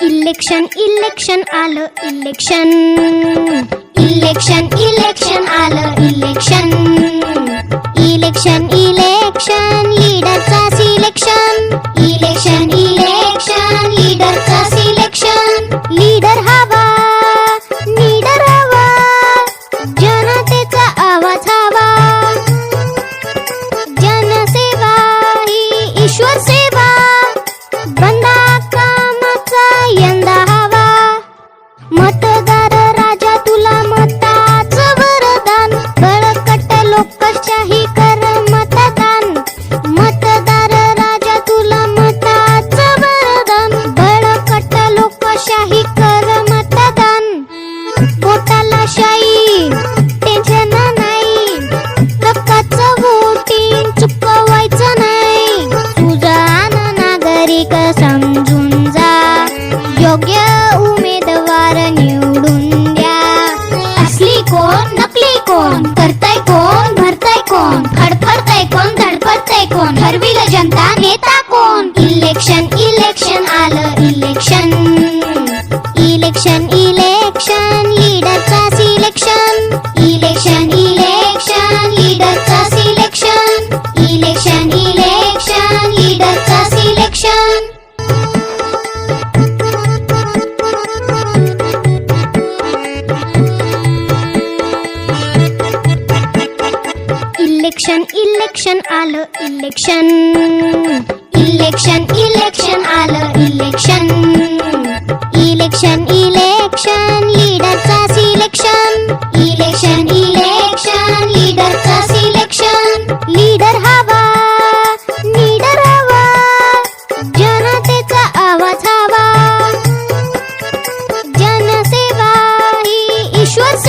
election, election, all election. Election, election. Leader हवा leader हवा जनतेचा आवाज हवा. जनसेवा ही ईश्वर सेवा बंदा कामाचा यंदा हवा. मतदार राजा तुला मताच वरदान बळकट लोकशाही शाई टेन्शन नाही. वोटिंग चुकवायचं नाही. नागरिक समजून जा. योग्य उमेदवार निवडून द्या. असली कोण नकली कोण करताय कोण भरताय कोण फडफडताय कोण धडपडताय कोण ठरविलं जनता नेता election, election, leader ka selection. Election, election, leader ka selection. Election, election, alo election. Yo